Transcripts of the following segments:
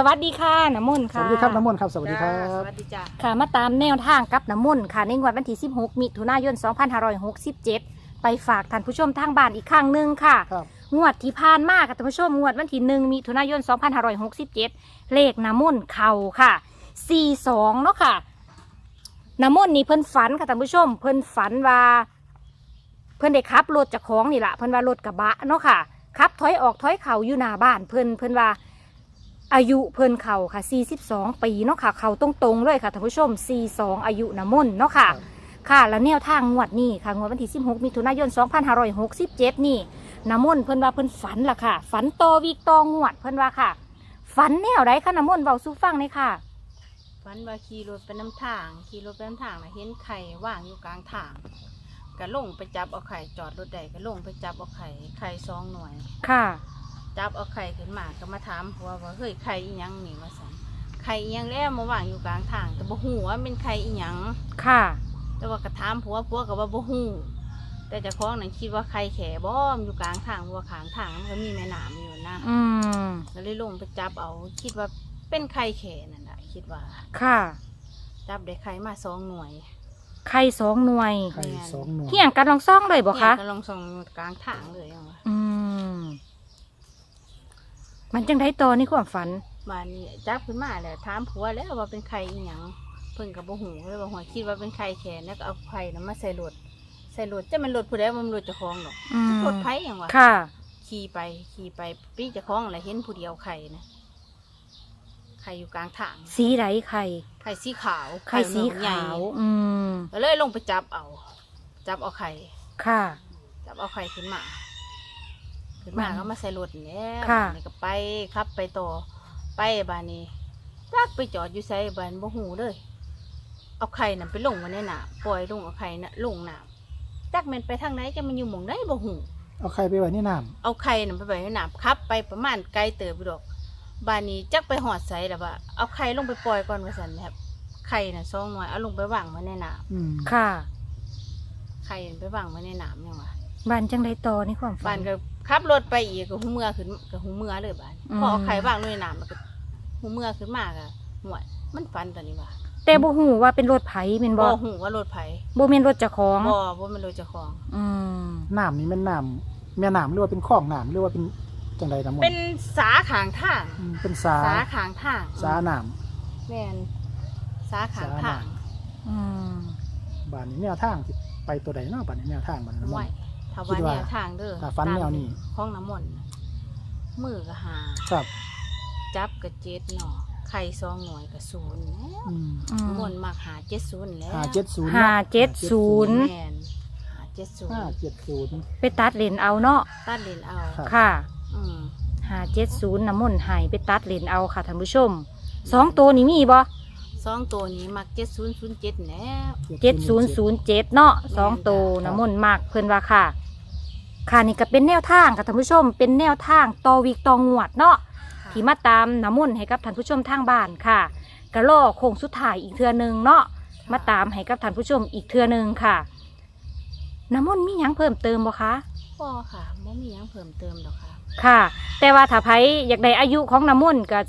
สวัสดีค่ะน้ำมนต์สค่ะวัสดีครับน้ำมนต์ครับสวัสดีครัจ้าบสวัสดีจ้าค่ะมาตามแนวทางกับน้ำมนต์ค่ะในงวดวันที่ 16 มิถุนายน 2567 ไปฝากท่านผู้ชมทางบ้านอีกครั้งหนึ่งค่ะ ครับ งวดที่ผ่านมาค่ะท่านผู้ชมงวดวันที่ 1 มิถุนายน 2567 เลขน้ำมนต์เข่าค่ะ 42 เนาะค่ะน้ำมนต์นี่เพิ่นฝันค่ะท่านผู้ชม เพิ่นฝันว่า เพิ่นได้ขับรถจากของนี่แหละเพิ่นว่ารถกระบะเนาะค่ะขับถอยออกถอยเข่าอยู่หน้าบ้าน เพิ่นเพิ่นว่า อายุเพิ่นเข่าค่ะ 42 ปีเนาะค่ะ เข่าตรงๆเลยค่ะท่านผู้ชม 42 อายุน้ำมนต์เนาะค่ะ ค่ะ แล้วแนวทางงวดนี้ค่ะงวดวันที่ 16 มิถุนายน 2567 นี่น้ำมนต์เพิ่นว่าเพิ่นฝันล่ะค่ะ ฝันต่อวีกต่องวดเพิ่นว่าค่ะ ฝันแนวไรคะน้ำมนต์เบาสู้ฟังเลยค่ะฝันว่าขี่รถไปน้ำทางขี่รถไปน้ำทางนะเห็นไข่ว่างอยู่กลางทางก็ลงไปจับเอาไข่จอดรถใดก็ลงไปจับเอาไข่ไข่สองหน่วยค่ะ จับเอาไข่ขึ้นมาก็มาถามผัวว่าเฮ้ยไข่อีหยังนี่มาสั่นไข่อีหยังแล้วมาว่างอยู่กลางทาง แต่บ่ฮู้ว่าเป็นไข่อีหยังค่ะ แต่ว่าก็ถามผัวผัวก็ว่าบ่ฮู้แต่เจ้าของนั่นคิดว่าไข่แขบ่มนอยู่กลางทางเพราะว่าขางทางมันก็มีแม่น้ำอยู่นะอืม ก็เลยลงไปจับเอาคิดว่าเป็นไข่แขนั่นแหละคิดว่า ค่ะ จับได้ไข่มาสองหน่วย ไข่สองหน่วยไข่สองหน่วยเที่ยงกันลองซ่องเลยบอกคะเนี่ยก็ลองส่องอยู่กลางทางเลยเอาวะอืม มันจังได้ต่อนี่ความฝัน มานี่จับขึ้นมาแล้วถามผัวแล้วว่าเป็นไข่อีหยังเพิ่นกับบ่หูเลยว่าหัวคิดว่าเป็นไข่แขนแล้วก็เอาไข่นั้นมาใส่รถใส่รถจะมันรถผู้ใดว่ามันรถเจ้าของดอกอืมรถไผหยังวะค่ะ ขี่ไปขี่ไปปีเจ้าของอะไรเห็นผู้เดียวไข่นะไข่อยู่กลางทางสีไรไข่ไข่สีขาวไข่สีใหญ่ขาว อืม ก็เลยลงไปจับเอา จับเอาไข่ค่ะ จับเอาไข่ขึ้นมา ขึ้นมาก็มาใส่รถเนี่ยค่ะบ้านนี้ก็ไปครับไปต่อไปบ้านนี้จักไปจอดอยู่ไสบ้านบ่หูเลยเอาไข่น่ะไปลงไว้ในน้ำปล่อยลงเอาไข่น่ะลงน้ำจักแม่นไปทางไหนจะมันอยู่หม่องไหนบ่หู เอาไข่ไปไว้ในน้เอาไข่น่ะไปไว้ในน้ำครับ ไปประมาณไกลเติบอยู่ดอกบ้านนี้จักไปหอดไสแล้วว่าเอาไข่ลงไปปล่อยก่อนว่าซั่นครับไข่น่ะซองหน่อยเอาลงไปวางไว้ในน้ำอืมค่ะำไข่น่ะไปวางไว้ในน้ำยังวะบ้านจังได้ต่อนี่ความฝับ้านนก็ ขับรถไปอีกก็หูเมื่อขึ้นก็หูเมื่อเลยบ้านอืม พอเอาไข่วางลงในน้ำมันก็หูเมื่อขึ้นมากอะหวยมันฟันตอนนี้ว่ะแต่บ่ฮู้ว่าเป็นรถไผแม่นบ่บ่หูว่ารถไผบ่แม่นรถเจ้าของ บ่บ่มันรถเจ้าของ อืมน้ำนี่แม่นน้ำแม่น้ำหรือว่าเป็นคลองน้ำหรือว่าเป็นจังไดน้ำมนเป็นต์สาขางทาง อืมเป็นสาสาขางทางสาน้แม่นสาขางทางอืมำบ้านนี้แนวทางที่ไปตัวใดเนาะบ้านนี้แนวทางบ้านนี้น้ำมไหวนต์ ถ้าคิว่าดว่าแนวทางเด้อถ้าฟันแนวนี้ ห้องน้ำมนต์น่ะมือก็หา ครับจับก็เจ็ดหน่อไข่ซองหน่วยก็ศูนย์แล้วอืมอืม น้ำมนต์มักหาเจ็ดศูนย์แล้วห้าเจ็ดศูนย์ห้าเจ็ดศูนย์ แม่นหาเจ็ดศูนห้าย์เจ็ดศูนย์ ไปตัดเลนเอาเนาะตัดเลนเอาครับ ค่ะอืมหาเจ็ดศูนย์น้ำมนต์ใหายไปตัดเลนเอาค่ะท่านผู้ชมสองตัวนี้มีบ่สองตัวนี้มักเจ็ดศูนย์ศูนย์เจ็ดแล้ว เจ็ดศูนย์ศูนย์เจ็ดเนาะสองตัวน้ำมนต์มากเพิ่นว่าค่ะ ค่ะนี่ก็เป็นแนวทางค่ะท่านผู้ชม เป็นแนวทางต่อวิกต่องวดเนาะที่มาตามน้ำมนต์ให้กับท่านผู้ชมทางบ้านค่ะกะล่อโค้งสุดท้ายอีกเทือหนึงเนาะมาตามให้กับท่านผู้ชมอีกเทือหนึงค่ะ น้ำมนต์มีหยังเพิ่มเติมบ่คะพ่อค่ะไม่มีหยังเพิ่มเติมหรอกค่ะ ค่ะ แต่ว่าถ้าไผอยากได้อายุของน้ำมนต์ก็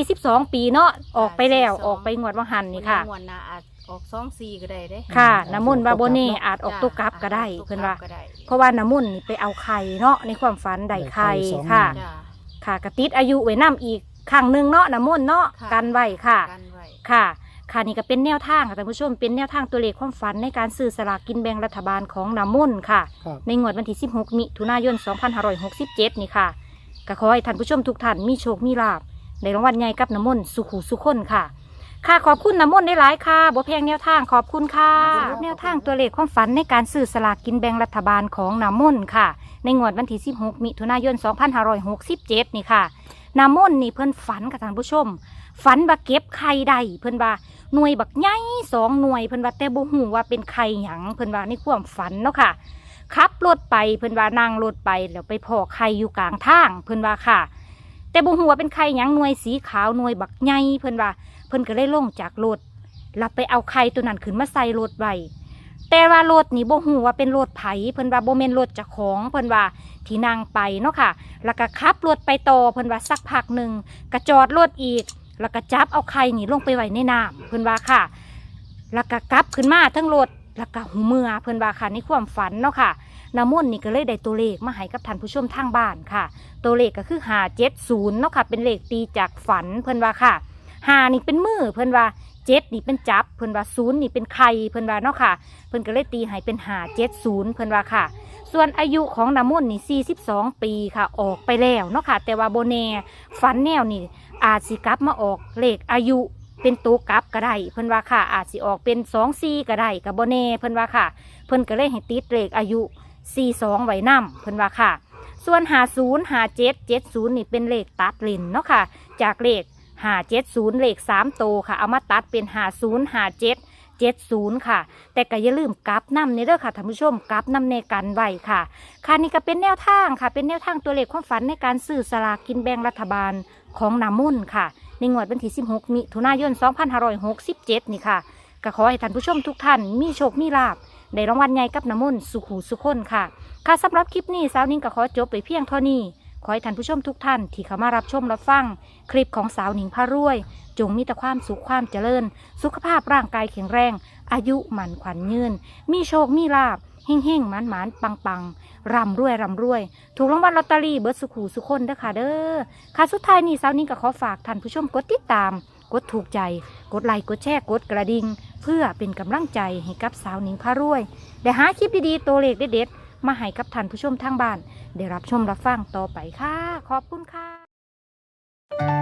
42 ปีเนาะออกไปแล้ว42ออกไปงวดวังหันนี่ค่ะมวนหนาอาจ ออกสองสี่ก็ได้เด้ค่ะน้ำมนต์ว่าโบเน่อาจออกตุกกลับก็ได้จ้ะเพิ่นว่าออกตุกกลับก็ได้เพราะว่าน้ำมนต์นี่ไปเอาไข่เนาะในความฝันได้ไข่ได้ไข่สอง ค่ะ จ้ะค่ะกระติดอายุไว้นํอีกครั้งหนึ่งเนาะน้ำมนต์เนาะค่ะ กันไว้ค่ะ กันไว้ค่ะ ค่ะนี่ก็เป็นแนวทางค่ะท่านผู้ชม เป็นแนวทางตัวเลขความฝันในการซื้อสลากกินแบ่งรัฐบาลของน้ำมนต์ค่ะ ครับ ในงวดวันที่ 16 มิถุนายน 2567 นี่ค่ะก็ขอให้ท่านผู้ชมทุกท่านมีโชค มีลาบในรางวัลใหญ่กับน้ำมนต์สุขุสุขคนค่ะ ค่ะขอบคุณน้ำมนต์ได้หลายค่ะบ่แพงแนวทางขอบคุณค่ะค่ะแนวทางตัวเลขความฝันในการซื้อสลากกินแบ่งรัฐบาลของน้ำมนต์ค่ะ ในงวดวันที่ 16 มิถุนายน 2567 นี่ค่ะน้ำมนต์นี่เพิ่นฝันกับท่านผู้ชม ฝันว่าเก็บไข่ได้เพิ่นว่าหน่วยบักใหญ่สองหน่วยเพิ่นว่าแต่บ่ฮู้ว่าเป็นไข่หยังเพิ่นว่าในความฝันเนาะค่ะขับรถไปเพิ่นว่านั่งรถไปแล้วไปพอไข่อยู่กลางทางเพิ่นว่าค่ะ แต่บ่ฮู้ว่าเป็นไข่หยังหน่วยสีขาวหน่วยบักใหญ่เพิ่นว่า เพิ่นก็เลยลงจากรถแล้วไปเอาไข่ตัวนั้นขึ้นมาใส่รถไว้แต่ว่ารถนี่บ่ฮู้ว่าเป็นรถไผเพิ่นว่าบ่แม่นรถจ้าของเพิ่นว่าที่นั่งไปเนาะค่ะ แล้วก็ขับรถไปต่อเพิ่นว่าสักพักหนึ่งก็จอดรถอีก แล้วก็จับเอาไข่นี่ลงไปไว้ในน้ำเพิ่นว่าค่ะ แล้วก็กลับขึ้นมาทั้งรถแล้วก็หูเมือเพิ่นว่าค่ะในความฝันเนาะค่ะน้ำมนต์นี่ก็เลยได้ตัวเลขมาให้กับท่านผู้ชมทางบ้านค่ะ ตัวเลขก็คือหาเจ็ดศูนย์เนาะค่ะ เป็นเลขตีจากฝันเพิ่นว่าค่ะ หานี่เป็นมือเพิ่นว่าเจ็ดนี่เป็นจับเพิ่นว่าศูนย์นี่เป็นไข่เพิ่นว่าเนาะค่ะ เพิ่นก็เลยตีให้เป็นหาเจ็ดศูนย์เพิ่นว่าค่ะ ส่วนอายุของน้ำมนต์นี่42 ปีค่ะ ออกไปแล้วเนาะค่ะ แต่ว่าโบแน่ฝันแนวนี่อาจสิกลับมาออกเลขอายุเป็นตัวกลับก็ได้เพิ่นว่าค่ะ อาจสิออกเป็น2 4ก็ได้กับโบแน่เพิ่นว่าค่ะ เพิ่นก็เลยให้ติดเลขอายุ42ไว้นํเพิ่นว่าค่ะ ส่วน50 57 70นี่เป็นเลขตัดเลนเนาะค่ะ จากเลข 570เลข3โตค่ะ เอามาตัดเป็น50 57 70ค่ะ แต่ก็อย่าลืมกลับนำในเด้อค่ะท่านผู้ชมกลับนำในกันไหวค่ะ ค่ะนี่ก็เป็นแนวทางค่ะ เป็นแนวทางตัวเลขความฝันในการซื้อสลากกินแบ่งรัฐบาลของน้ำมุ่นค่ะ ในงวดวันที่ 16 มิถุนายน 2567 นี่ค่ะก็ขอให้ท่านผู้ชมทุกท่านมีโชค มีลาบได้รางวัลใหญ่กับน้ำมุ่นสุขหูสุขคนค่ะ ค่ะสำหรับคลิปนี้สาวนิ้งก็ขอจบไปเพียงเท่านี้ ขอให้ท่านผู้ชมทุกท่านที่เข้ามารับชมรับฟัง คลิปของสาวหนิงพารวย จงมีแต่ความสุขความเจริญ สุขภาพร่างกายแข็งแรง อายุหมันขวัญยืน มีโชคมีลาบเฮ่งเฮ่งๆหมันหมันปังปังร่ำรวยร่ำรวย ถูกรางวัลลอตเตอรี่เบิร์ดสุขูสุขคนเด้อค่ะเด้อค่ะสุดท้ายนี้สาวนี้ก็ขอฝากท่านผู้ชมกดติดตาม กดถูกใจ กดไลค์กดแชร์กดกระดิ่งเพื่อเป็นกำลังใจให้กับสาวหนิงพารวย ได้หาคลิปดีๆตัวเลขเด็ดๆ มาให้กับท่านผู้ชมทางบ้าน ได้รับชมรับฟังต่อไปค่ะ ขอบคุณค่ะ